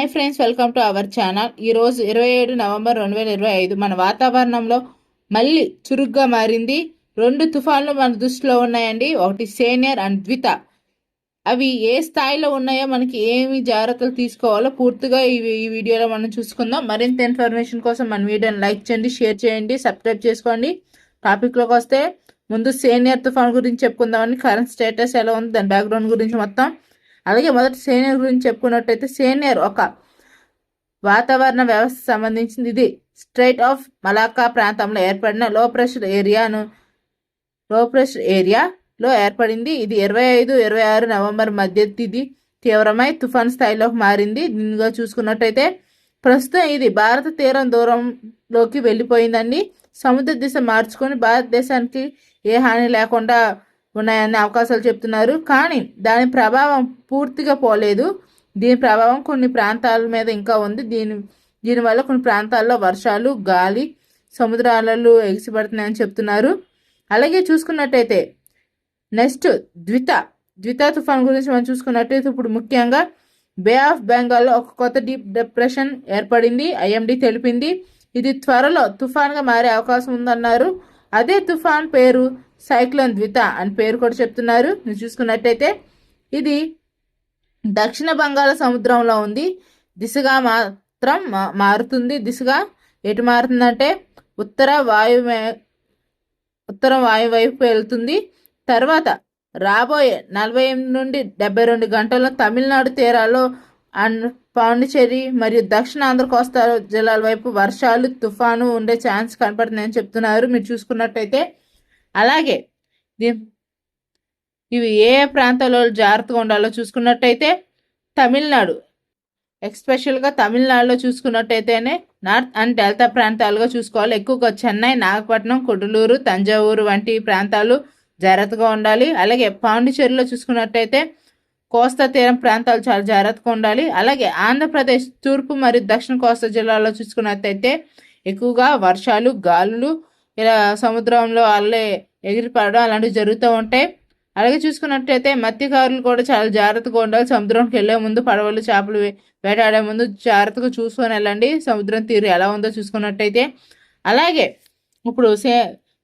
Hi friends welcome to our channel. ఈరోజు ఇరవై ఏడు నవంబర్ రెండు వేల ఇరవై ఐదు. మన వాతావరణంలో మళ్ళీ చురుగ్గా మారింది. రెండు తుఫాన్లు మన దృష్టిలో ఉన్నాయండి. ఒకటి సేనియర్ అండ్ ద్విత. అవి ఏ స్థాయిలో ఉన్నాయో మనకి ఏమి జాగ్రత్తలు తీసుకోవాలో పూర్తిగా ఈ ఈ వీడియోలో మనం చూసుకుందాం. మరింత ఇన్ఫర్మేషన్ కోసం మన వీడియోని లైక్ చేయండి షేర్ చేయండి సబ్స్క్రైబ్ చేసుకోండి. టాపిక్లోకి వస్తే ముందు సీనియర్ తుఫాన్ గురించి చెప్పుకుందామని కరెంట్ స్టేటస్ ఎలా ఉంది దాని బ్యాక్గ్రౌండ్ గురించి మొత్తం అలాగే మొదటి సీనియర్ గురించి చెప్పుకున్నట్టయితే సీనియర్ ఒక వాతావరణ వ్యవస్థ సంబంధించింది. ఇది స్ట్రైట్ ఆఫ్ మలాకా ప్రాంతంలో ఏర్పడిన లో ప్రెషర్ ఏరియాను లో ప్రెషర్ ఏరియాలో ఏర్పడింది. ఇది ఇరవై ఐదు ఇరవై ఆరు నవంబర్ మధ్య ఇది తీవ్రమై తుఫాన్ స్థాయిలోకి మారింది. దీనిగా చూసుకున్నట్టయితే ప్రస్తుతం ఇది భారత తీరం దూరంలోకి వెళ్ళిపోయిందండి. సముద్ర దిశ మార్చుకొని భారతదేశానికి ఏ హాని లేకుండా ఉన్నాయని అవకాశాలు చెప్తున్నారు. కానీ దాని ప్రభావం పూర్తిగా పోలేదు. దీని ప్రభావం కొన్ని ప్రాంతాల మీద ఇంకా ఉంది. దీని దీనివల్ల కొన్ని ప్రాంతాల్లో వర్షాలు గాలి సముద్రాలలో ఎగిసిపడుతున్నాయని చెప్తున్నారు. అలాగే చూసుకున్నట్టయితే నెక్స్ట్ ద్విత ద్విత తుఫాన్ గురించి మనం చూసుకున్నట్టయితే ఇప్పుడు ముఖ్యంగా బే ఆఫ్ బెంగాల్లో ఒక కొత్త డీప్ డిప్రెషన్ ఏర్పడింది. ఐఎండి తెలిపింది. ఇది త్వరలో తుఫాన్గా మారే అవకాశం ఉందన్నారు. అదే తుఫాన్ పేరు సైక్లోన్ ద్విత అని పేరు కూడా చెప్తున్నారు. మీరు చూసుకున్నట్టయితే ఇది దక్షిణ బంగాళ సముద్రంలో ఉంది. దిశగా మాత్రం మారుతుంది. దిశగా ఎటు మారుతుందంటే ఉత్తర వాయు ఉత్తర వాయు వైపు వెళ్తుంది. తర్వాత రాబోయే నలభై ఎనిమిది నుండి డెబ్బై రెండు గంటల్లో తమిళనాడు తీరాల్లో అండ్ పాండిచేరి మరియు దక్షిణ ఆంధ్ర కోస్తా జిల్లాల వైపు వర్షాలు తుఫాను ఉండే ఛాన్స్ కనపడుతుందని చెప్తున్నారు. మీరు చూసుకున్నట్టయితే అలాగే ఇవి ఏ ఏ ప్రాంతాల్లో జాగ్రత్తగా ఉండాలో చూసుకున్నట్టయితే తమిళనాడు. ఎక్స్పెషల్గా తమిళనాడులో చూసుకున్నట్టయితేనే నార్త్ అండ్ డెల్టా ప్రాంతాలుగా చూసుకోవాలి. ఎక్కువగా చెన్నై నాగపట్నం కొడులూరు తంజావూరు వంటి ప్రాంతాలు జాగ్రత్తగా ఉండాలి. అలాగే పాండిచేరిలో చూసుకున్నట్టయితే కోస్తా తీరం ప్రాంతాలు చాలా జాగ్రత్తగా ఉండాలి. అలాగే ఆంధ్రప్రదేశ్ తూర్పు మరియు దక్షిణ కోస్తా జిల్లాలో చూసుకున్నట్టయితే ఎక్కువగా వర్షాలు గాలులు ఇలా సముద్రంలో అల్లే ఎగిరిపడడం అలాంటివి జరుగుతూ ఉంటాయి అలాగే చూసుకున్నట్టయితే మత్స్యకారులు కూడా చాలా జాగ్రత్తగా ఉండాలి. సముద్రంకి వెళ్ళే ముందు పడవలు చేపలు వేటాడే ముందు జాగ్రత్తగా చూసుకొని వెళ్ళండి. సముద్రం తీరు ఎలా ఉందో చూసుకున్నట్టయితే. అలాగే ఇప్పుడు సే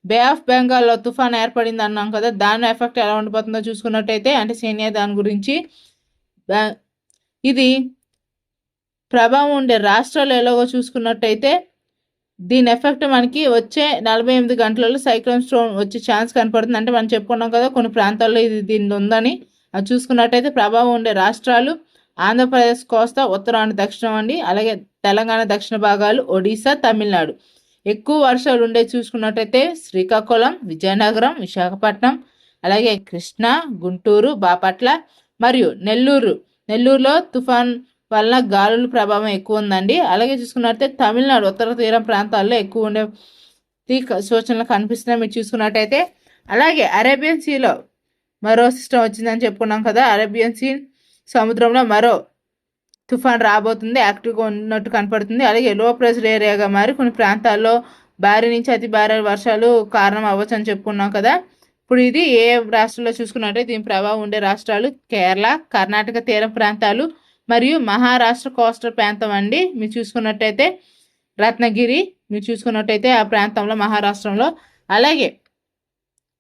బే ఆఫ్ బెంగాల్లో తుఫాన్ ఏర్పడింది అన్నాం కదా దాని ఎఫెక్ట్ ఎలా ఉండిపోతుందో చూసుకున్నట్టయితే అంటే సేనియా దాని గురించి ఇది ప్రభావం ఉండే రాష్ట్రాలు ఎలాగో చూసుకున్నట్టయితే దీని ఎఫెక్ట్ మనకి వచ్చే నలభై ఎనిమిది గంటలలో సైక్లోన్ స్టోన్ వచ్చే ఛాన్స్ కనపడుతుంది. అంటే మనం చెప్పుకున్నాం కదా కొన్ని ప్రాంతాల్లో ఇది దీని ఉందని. అది చూసుకున్నట్టయితే ప్రభావం ఉండే రాష్ట్రాలు ఆంధ్రప్రదేశ్ కోస్తా ఉత్తరాంధ్ర దక్షిణం అండి. అలాగే తెలంగాణ దక్షిణ భాగాలు ఒడిశా తమిళనాడు. ఎక్కువ వర్షాలు ఉండే చూసుకున్నట్టయితే శ్రీకాకుళం విజయనగరం విశాఖపట్నం అలాగే కృష్ణా గుంటూరు బాపట్ల మరియు నెల్లూరు. నెల్లూరులో తుఫాన్ వలన గాలుల ప్రభావం ఎక్కువ ఉందండి. అలాగే చూసుకున్నట్టయితే తమిళనాడు ఉత్తర తీరం ప్రాంతాల్లో ఎక్కువ ఉండే సూచనలు కనిపిస్తున్నాయి. మీరు చూసుకున్నట్టయితే అలాగే అరేబియన్ సీలో మరో సిస్టమ్ వచ్చిందని చెప్పుకున్నాం కదా. అరేబియన్ సీ సముద్రంలో మరో తుఫాన్ రాబోతుంది. యాక్టివ్గా ఉన్నట్టు కనపడుతుంది. అలాగే లో ప్రెషర్ ఏరియాగా మారి కొన్ని ప్రాంతాల్లో భారీ నుంచి అతి భారీ వర్షాలు కారణం అవ్వచ్చు అని చెప్పుకున్నాం కదా. ఇప్పుడు ఇది ఏ రాష్ట్రంలో చూసుకున్నట్టే దీని ప్రభావం ఉండే రాష్ట్రాలు కేరళ కర్ణాటక తీర ప్రాంతాలు మరియు మహారాష్ట్ర కోస్టల్ ప్రాంతం అండి. మీరు చూసుకున్నట్టయితే రత్నగిరి మీరు చూసుకున్నట్టయితే ఆ ప్రాంతంలో మహారాష్ట్రంలో. అలాగే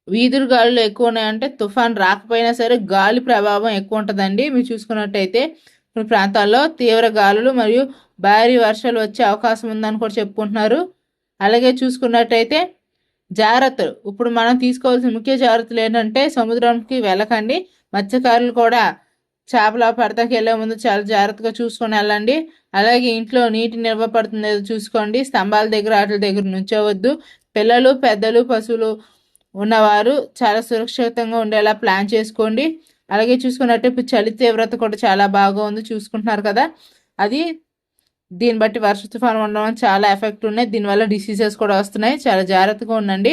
వీధులు గాలులు ఎక్కువ ఉన్నాయంటే తుఫాన్ రాకపోయినా సరే గాలి ప్రభావం ఎక్కువ ఉంటుందండి. మీరు చూసుకున్నట్టయితే కొన్ని ప్రాంతాల్లో తీవ్ర గాలులు మరియు భారీ వర్షాలు వచ్చే అవకాశం ఉందని కూడా చెప్పుకుంటున్నారు. అలాగే చూసుకున్నట్టయితే జాగ్రత్తలు ఇప్పుడు మనం తీసుకోవాల్సిన ముఖ్య జాగ్రత్తలు ఏంటంటే సముద్రానికి వెళ్ళకండి. మత్స్యకారులు కూడా చేపల పడతకి వెళ్ళే ముందు చాలా జాగ్రత్తగా చూసుకొని వెళ్ళండి. అలాగే ఇంట్లో నీటి నిల్వపడుతుందో చూసుకోండి. స్తంభాల దగ్గర వాటి దగ్గర నుంచోవద్దు. పిల్లలు పెద్దలు పశువులు ఉన్నవారు చాలా సురక్షితంగా ఉండేలా ప్లాన్ చేసుకోండి. అలాగే చూసుకున్నట్టు ఇప్పుడు చలి తీవ్రత కూడా చాలా బాగా ఉంది. చూసుకుంటున్నారు కదా. అది దీన్ని బట్టి వర్ష తుఫాను ఉండడం చాలా ఎఫెక్ట్ ఉన్నాయి. దీనివల్ల డిసీజెస్ కూడా వస్తున్నాయి. చాలా జాగ్రత్తగా ఉండండి.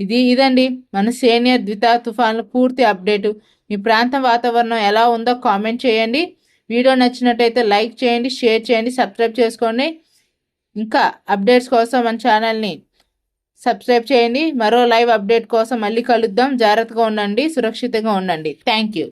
ఇది ఇదండి. మన సేనియర్ ద్విత తుఫాన్లు పూర్తి అప్డేటు. మీ ప్రాంతం వాతావరణం ఎలా ఉందో కామెంట్ చేయండి. వీడియో నచ్చినట్టయితే లైక్ చేయండి షేర్ చేయండి సబ్స్క్రైబ్ చేసుకోండి. ఇంకా అప్డేట్స్ కోసం మన ఛానల్ని సబ్స్క్రైబ్ చేయండి. మరో లైవ్ అప్డేట్ కోసం మళ్ళీ కలుద్దాం. జాగ్రత్తగా ఉండండి సురక్షితంగా ఉండండి. Thank you.